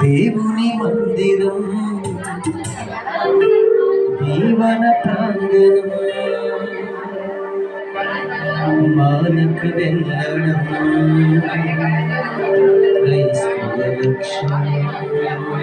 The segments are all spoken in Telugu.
దేవుని మందిరం జీవన ప్రాంగణం మానక వెళ్ళడం క్రైస్తవ లక్ష్యం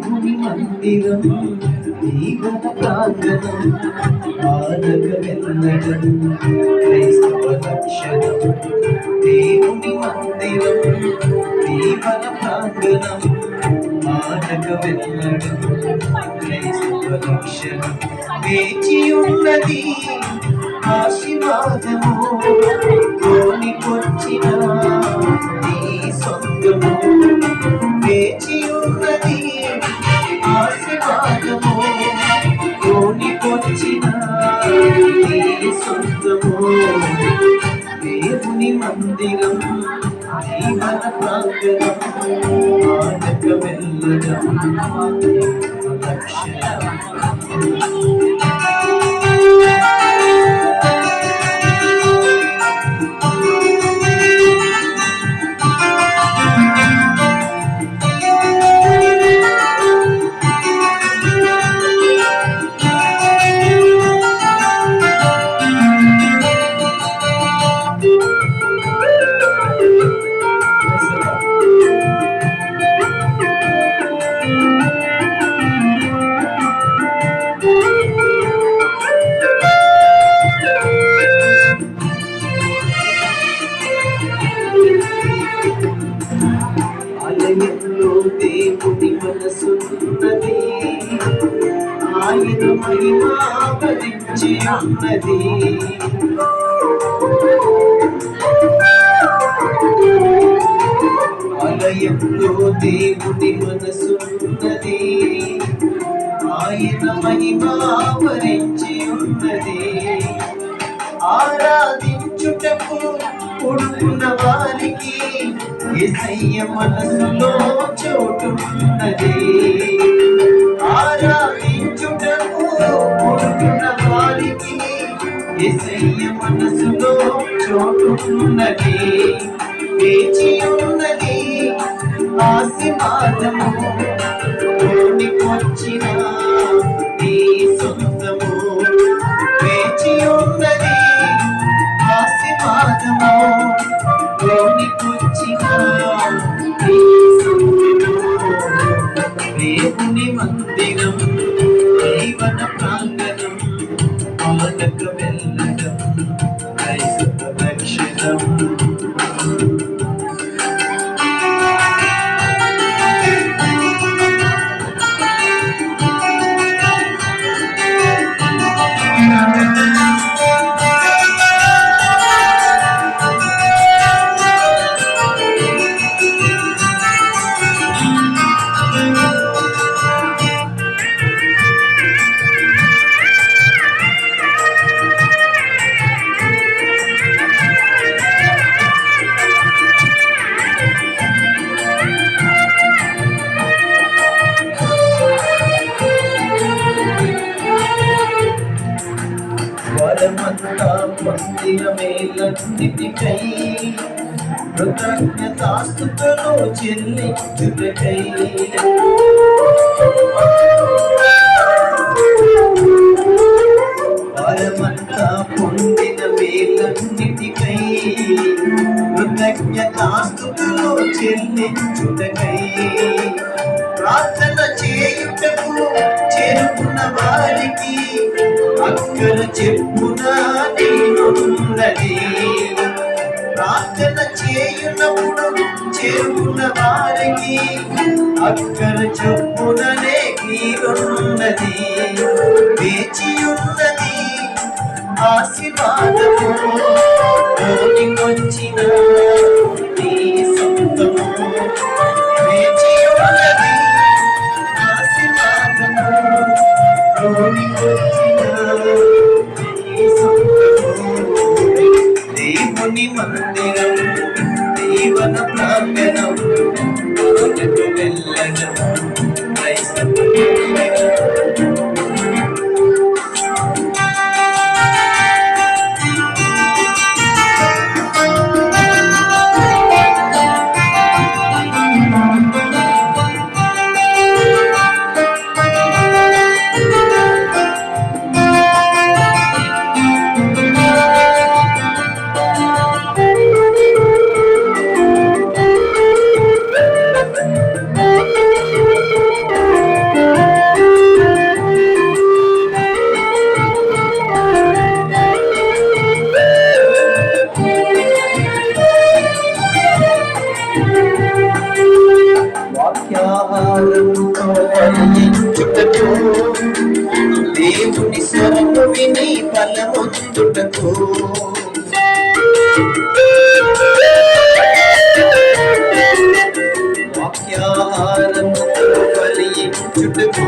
దేవుని మందిరం జీవన ప్రాంగణం బాధక వెళ్ళడం క్రైస్తవ లక్షణం దేవుని మందిరం జీవన ప్రాంగణం బాధక వెళ్ళడం క్రైస్తవ లక్షణం వేచి ఉన్నది ఆశీర్వాదము కోనికొచ్చిన నీ సొంతము వేచి ఉన్నది ఆశీర్వాదము కోనికొచ్చిన నీ దేవుని మందిరం జీవన ప్రాంగణం ఆనక వెళ్ళడం ఆయన మహిమావరించి అన్నది ఆలయంలో దేవుని మనసున్నది ఆయన మహిమావరించి ఉన్నది. ఆరాధించుటకు కొడుకున్న వారికి ఎసయ్య మనసులో చోటున్నది. ఆరాధించుటకు కొడుకున్న వారికి ఎసయ్య మనసులో చోటున్నది. వేచి ఉన్నది ఆశీర్వాదము. కోటికొచ్చిన నీ సొంత దేవుని మందిరం జీవన ప్రాంగణం ఆనక వెళ్ళడం క్రైస్తవ లక్షణం వరమంతా పొందిన మేలన్నిటికై కృతజ్ఞతాస్తుతులు చెల్లించుటకై. వరమంతా పొందిన మేలన్నిటికై కృతజ్ఞతాస్తుతులు చెల్లించుటకై. ప్రార్థన చేయుటకు చేరుకున్న వారికి అక్కర చెప్పున నేనున్నది. ప్రార్థన చేయునప్పుడు చేరుకున్న వారికి అక్కర చెప్పుననే నీరున్నది వేచి ఉన్నది ఆశీర్వాదము. వచ్చిన నీ సొంతము. వేచి ఆశీర్వాదము. దేవుని మందిరం జీవన ప్రాంగణం వెళ్ళడం. వాక్యాహారముతో దేవుని స్వరము విని ఫలమొందుటకు వాక్యాహారముతో ఫలించుటకు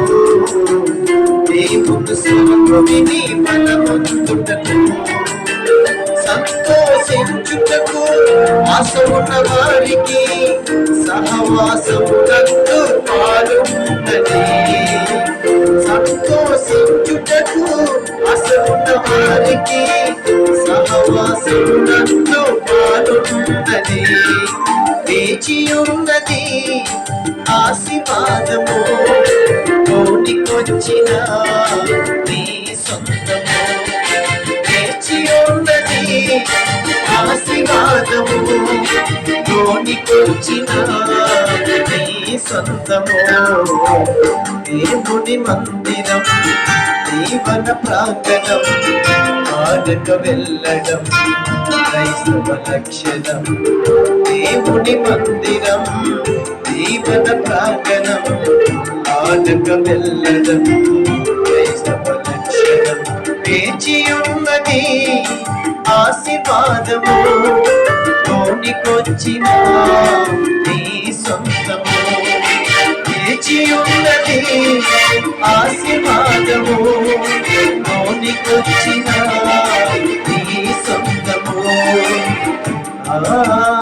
దేవుని స్వరము విని ఫలమొందుటకు సంతోషించుటకు ఆశ ఉన్న వారికి సహవాసమునందు పాలున్నది సంతోషించుటకు ఆశ ఉన్న వారికి సహవాసమునందు కోటికొచ్చిన నీ సొంతము. దేవుని మందిరం జీవన ప్రాంగణం ఆడక వెళ్ళడం క్రైస్తవ లక్షణం. దేవుని మందిరం జీవన ప్రాంగణం ఆడక వెళ్ళడం క్రైస్తవ లక్షణం. వేచి ఉన్నది ఆశీర్వాదము. తోటికొచ్చిన నీ సొంతము. వేచి ఆశీర్వాదము. తోటికొచ్చిన నీ సొంతము. ఆ